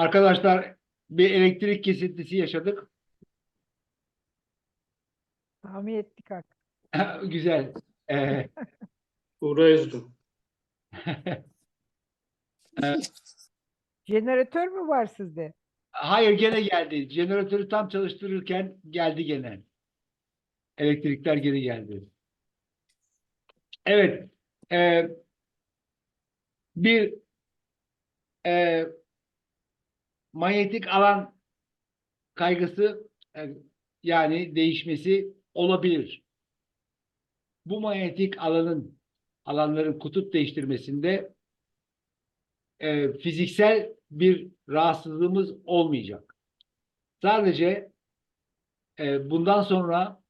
Arkadaşlar bir elektrik kesintisi yaşadık. Tahmin ettik artık. Güzel. Ee, Uğur'a üzdüm. Jeneratör mü var sizde? hayır gene geldi. Jeneratörü tam çalıştırırken geldi gene. Elektrikler geri geldi. Evet. e, bir e, manyetik alan kaygısı e, yani değişmesi olabilir. Bu manyetik alanın alanların kutup değiştirmesinde e, fiziksel bir rahatsızlığımız olmayacak. Sadece e, bundan sonra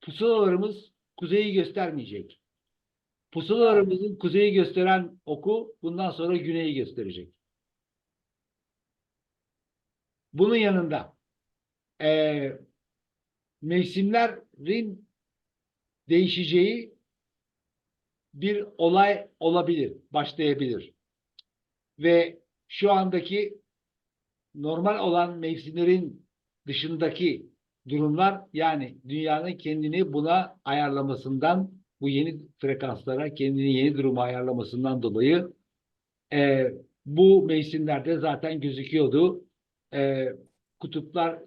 pusulalarımız kuzeyi göstermeyecek. Pusulalarımızın kuzeyi gösteren oku bundan sonra güneyi gösterecek. Bunun yanında e, mevsimlerin değişeceği bir olay olabilir, başlayabilir. Ve şu andaki normal olan mevsimlerin dışındaki durumlar yani dünyanın kendini buna ayarlamasından bu yeni frekanslara kendini yeni duruma ayarlamasından dolayı e, bu mevsimlerde zaten gözüküyordu. E, kutuplar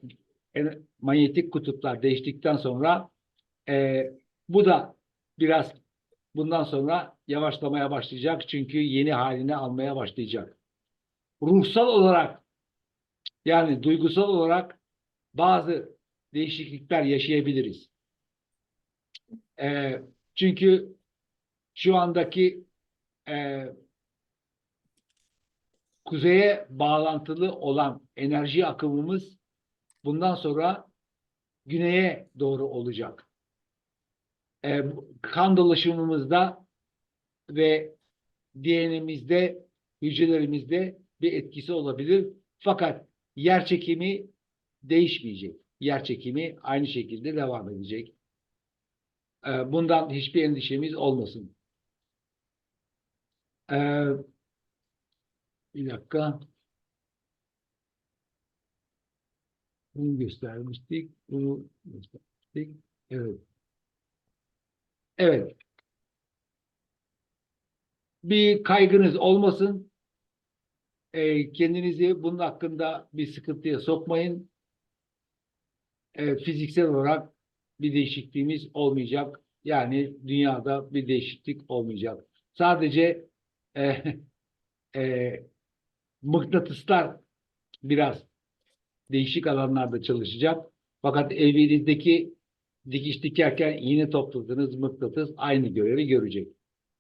en- manyetik kutuplar değiştikten sonra e, bu da biraz bundan sonra yavaşlamaya başlayacak çünkü yeni halini almaya başlayacak. Ruhsal olarak yani duygusal olarak bazı değişiklikler yaşayabiliriz. Ee, çünkü şu andaki e, kuzeye bağlantılı olan enerji akımımız bundan sonra güneye doğru olacak. Bu- kan dolaşımımızda ve DNA'mizde, hücrelerimizde bir etkisi olabilir. Fakat yer çekimi değişmeyecek. Yer çekimi aynı şekilde devam edecek. Ee, bundan hiçbir endişemiz olmasın. Ee, bir dakika. Bunu göstermiştik. Bunu göstermiştik. Evet. Evet. Bir kaygınız olmasın. Ee, kendinizi bunun hakkında bir sıkıntıya sokmayın. Ee, fiziksel olarak bir değişikliğimiz olmayacak. Yani dünyada bir değişiklik olmayacak. Sadece e, e, mıknatıslar biraz değişik alanlarda çalışacak. Fakat evinizdeki dikiş dikerken iğne topladığınız mıknatıs aynı görevi görecek.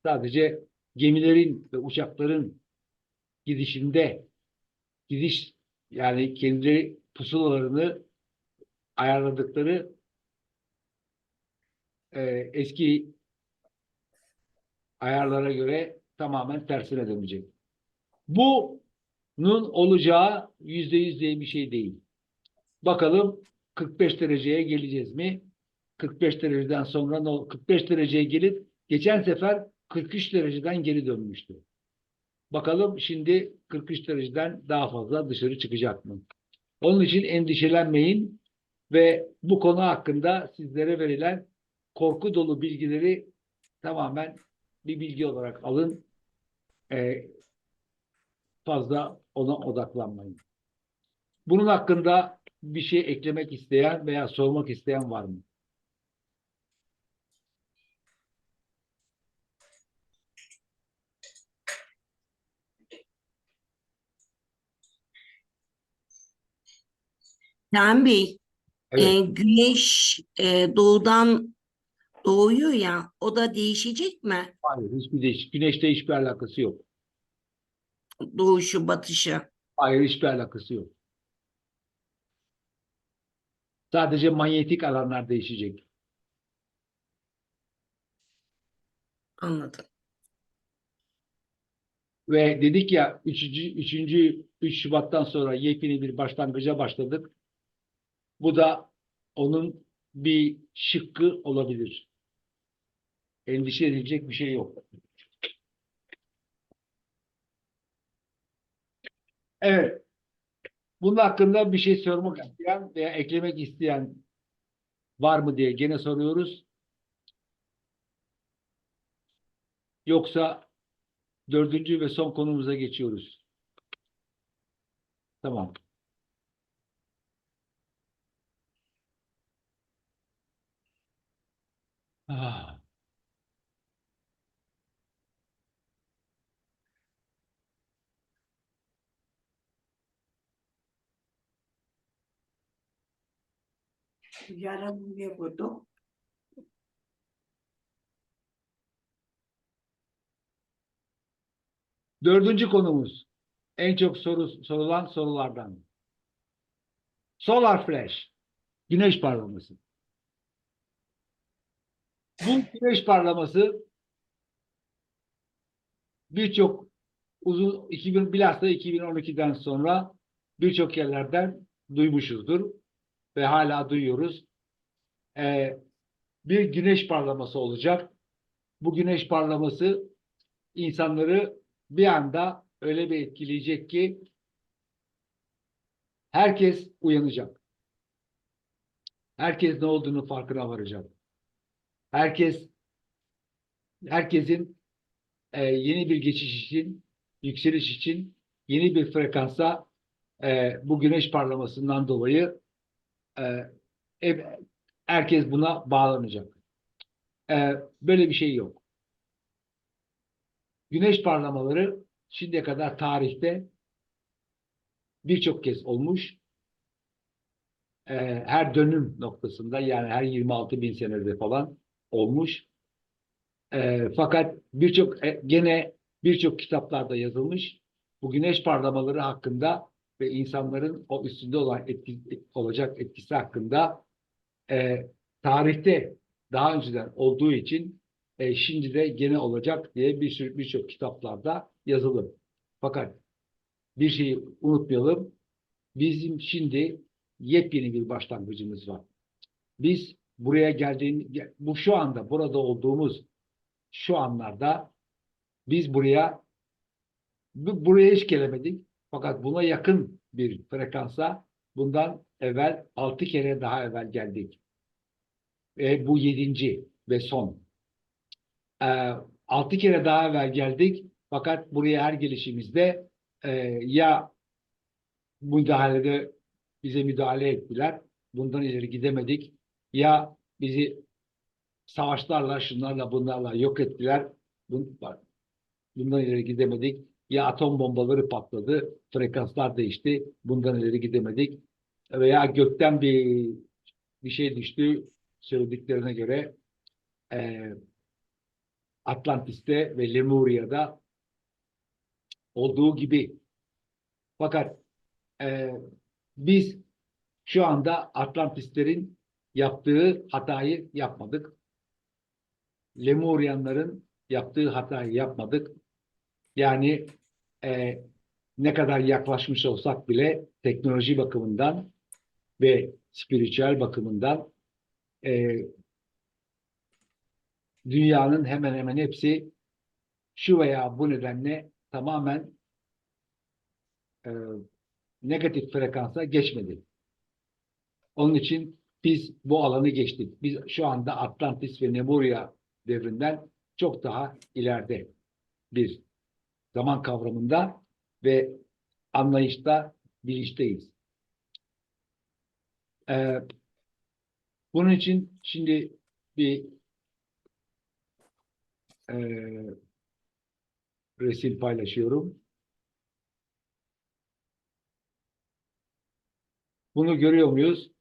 Sadece gemilerin ve uçakların gidişinde gidiş yani kendi pusulalarını ayarladıkları e, eski ayarlara göre tamamen tersine dönecek. Bunun olacağı yüzde yüz diye bir şey değil. Bakalım 45 dereceye geleceğiz mi? 45 dereceden sonra ne ol- 45 dereceye gelip geçen sefer 43 dereceden geri dönmüştü. Bakalım şimdi 43 dereceden daha fazla dışarı çıkacak mı? Onun için endişelenmeyin ve bu konu hakkında sizlere verilen korku dolu bilgileri tamamen bir bilgi olarak alın. Ee, fazla ona odaklanmayın. Bunun hakkında bir şey eklemek isteyen veya sormak isteyen var mı? Ken Bey, Evet. e, güneş e, doğudan doğuyor ya, o da değişecek mi? Hayır, hiçbir değiş Güneşte hiçbir alakası yok. Doğuşu, batışı. Hayır, hiçbir alakası yok. Sadece manyetik alanlar değişecek. Anladım. Ve dedik ya 3. 3. 3 Şubat'tan sonra yepyeni bir başlangıca başladık. Bu da onun bir şıkkı olabilir. Endişe edilecek bir şey yok. Evet. Bunun hakkında bir şey sormak isteyen veya eklemek isteyen var mı diye gene soruyoruz. Yoksa dördüncü ve son konumuza geçiyoruz. Tamam. Ah. Yarın ne bulduk? Dördüncü konumuz. En çok soru, sorulan sorulardan. Solar flash. Güneş parlaması. Bu güneş parlaması birçok uzun 2000 bilhassa 2012'den sonra birçok yerlerden duymuşuzdur ve hala duyuyoruz. Ee, bir güneş parlaması olacak. Bu güneş parlaması insanları bir anda öyle bir etkileyecek ki herkes uyanacak. Herkes ne olduğunu farkına varacak. Herkes herkesin e, yeni bir geçiş için, yükseliş için yeni bir frekansa e, bu güneş parlamasından dolayı e, hep- herkes buna bağlanacak. E, böyle bir şey yok. Güneş parlamaları şimdiye kadar tarihte birçok kez olmuş. Ee, her dönüm noktasında yani her 26 bin senede falan olmuş. Ee, fakat birçok e, gene birçok kitaplarda yazılmış. Bu güneş parlamaları hakkında ve insanların o üstünde olan etki, olacak etkisi hakkında e, tarihte daha önceden olduğu için e, şimdi de gene olacak diye bir sürü birçok kitaplarda yazılı. Fakat bir şeyi unutmayalım. Bizim şimdi yepyeni bir başlangıcımız var. Biz buraya geldiğimiz, bu şu anda burada olduğumuz şu anlarda biz buraya bu- buraya hiç gelemedik. Fakat buna yakın bir frekansa bundan evvel altı kere daha evvel geldik. Ve bu yedinci ve son. Ee, altı kere daha evvel geldik. Fakat buraya her gelişimizde e, ya müdahalede bize müdahale ettiler. Bundan ileri gidemedik. Ya bizi savaşlarla, şunlarla, bunlarla yok ettiler. Bundan ileri gidemedik. Ya atom bombaları patladı, frekanslar değişti. Bundan ileri gidemedik. Veya gökten bir bir şey düştü söylediklerine göre e, Atlantis'te ve Lemuria'da olduğu gibi. Fakat e, biz şu anda Atlantislerin yaptığı hatayı yapmadık. Lemurianların yaptığı hatayı yapmadık. Yani e, ne kadar yaklaşmış olsak bile teknoloji bakımından ve spiritüel bakımından e, dünyanın hemen hemen hepsi şu veya bu nedenle tamamen e, negatif frekansa geçmedi. Onun için biz bu alanı geçtik. Biz şu anda Atlantis ve Lemuria devrinden çok daha ileride bir zaman kavramında ve anlayışta, bilinçteyiz. Ee, bunun için şimdi bir e, resim paylaşıyorum. Bunu görüyor muyuz?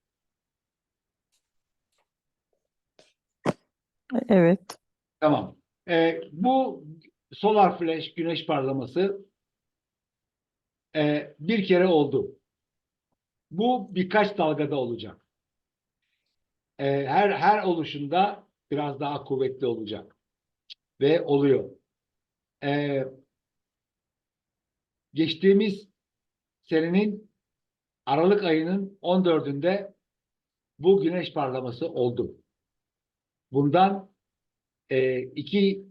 Evet. Tamam. Ee, bu solar flash, güneş parlaması e, bir kere oldu. Bu birkaç dalgada olacak. Ee, her her oluşunda biraz daha kuvvetli olacak. Ve oluyor. Ee, geçtiğimiz senenin Aralık ayının 14'ünde bu güneş parlaması oldu. Bundan e, iki,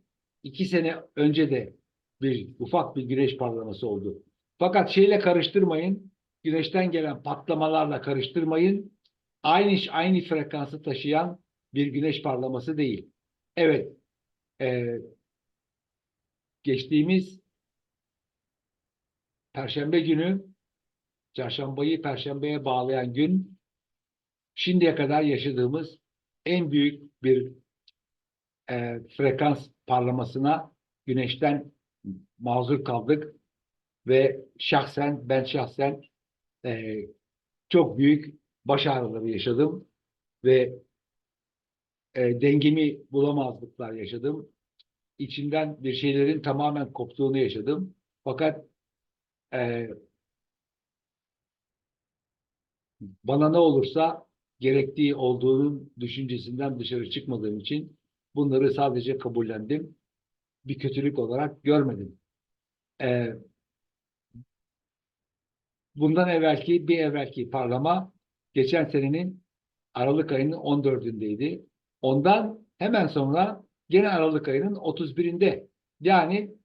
iki sene önce de bir ufak bir güneş parlaması oldu. Fakat şeyle karıştırmayın. güneşten gelen patlamalarla karıştırmayın. Aynı aynı frekansı taşıyan bir güneş parlaması değil. Evet, e, geçtiğimiz Perşembe günü, Çarşambayı Perşembeye bağlayan gün, şimdiye kadar yaşadığımız en büyük bir e, frekans parlamasına güneşten mazur kaldık ve şahsen ben şahsen e, çok büyük baş ağrıları yaşadım ve e, dengemi bulamazlıklar yaşadım. İçimden bir şeylerin tamamen koptuğunu yaşadım. Fakat e, bana ne olursa gerektiği olduğunun düşüncesinden dışarı çıkmadığım için bunları sadece kabullendim. Bir kötülük olarak görmedim. E, bundan evvelki bir evvelki parlama geçen senenin Aralık ayının 14'ündeydi. Ondan hemen sonra gene Aralık ayının 31'inde yani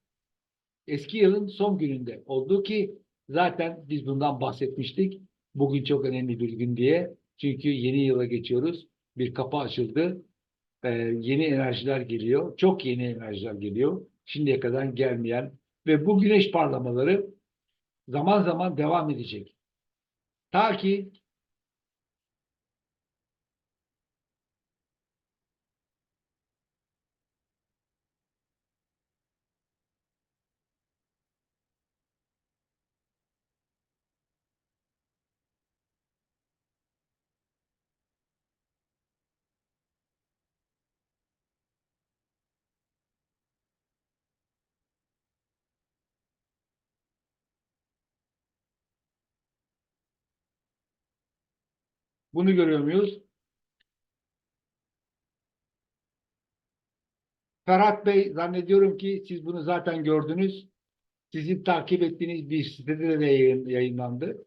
eski yılın son gününde oldu ki zaten biz bundan bahsetmiştik. Bugün çok önemli bir gün diye. Çünkü yeni yıla geçiyoruz. Bir kapı açıldı. Ee, yeni enerjiler geliyor. Çok yeni enerjiler geliyor. Şimdiye kadar gelmeyen ve bu güneş parlamaları zaman zaman devam edecek. Ta ki bunu görüyor muyuz? Ferhat Bey zannediyorum ki siz bunu zaten gördünüz. Sizin takip ettiğiniz bir sitede de yayın, yayınlandı.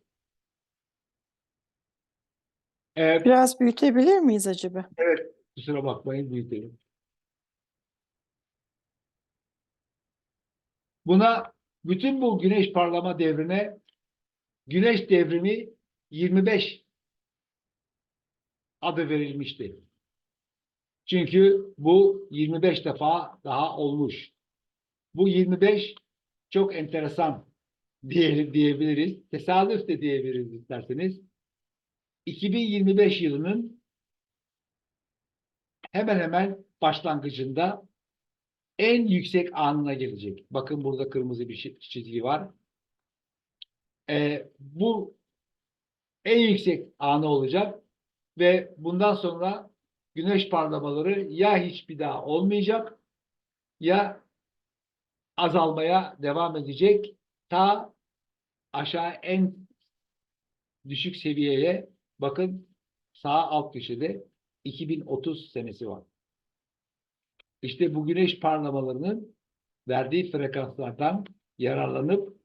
Ee, Biraz büyütebilir miyiz acaba? kusura bakmayın büyütelim. Buna bütün bu güneş parlama devrine güneş devrimi 25 adı verilmişti. Çünkü bu 25 defa daha olmuş. Bu 25 çok enteresan diye, diyebiliriz. Tesadüf de diyebiliriz isterseniz. 2025 yılının hemen hemen başlangıcında en yüksek anına gelecek. Bakın burada kırmızı bir çizgi var. Ee, bu en yüksek anı olacak ve bundan sonra güneş parlamaları ya hiçbir daha olmayacak ya azalmaya devam edecek ta aşağı en düşük seviyeye bakın sağ alt köşede 2030 senesi var. İşte bu güneş parlamalarının verdiği frekanslardan yararlanıp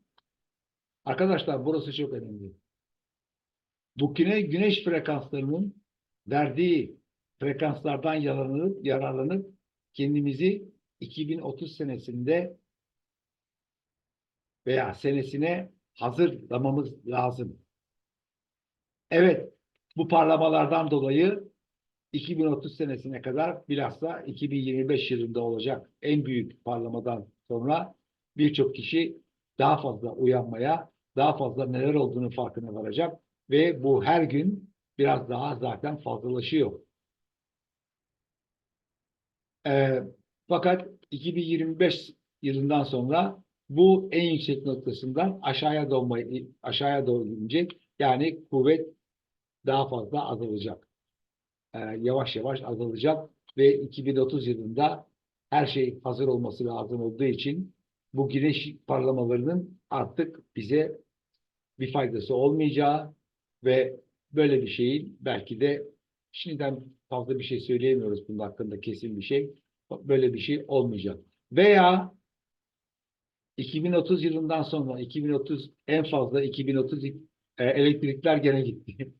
arkadaşlar burası çok önemli. Bu güne, güneş frekanslarının verdiği frekanslardan yararlanıp, yararlanıp kendimizi 2030 senesinde veya senesine hazırlamamız lazım. Evet, bu parlamalardan dolayı 2030 senesine kadar bilhassa 2025 yılında olacak en büyük parlamadan sonra birçok kişi daha fazla uyanmaya, daha fazla neler olduğunu farkına varacak ve bu her gün biraz daha zaten fazlalaşıyor. Ee, fakat 2025 yılından sonra bu en yüksek noktasından aşağıya doğru aşağıya doğru inecek. Yani kuvvet daha fazla azalacak. Ee, yavaş yavaş azalacak ve 2030 yılında her şey hazır olması lazım olduğu için bu güneş parlamalarının artık bize bir faydası olmayacağı ve böyle bir şeyin belki de şimdiden fazla bir şey söyleyemiyoruz bunun hakkında kesin bir şey. Böyle bir şey olmayacak. Veya 2030 yılından sonra 2030 en fazla 2030 e, elektrikler gene gitti.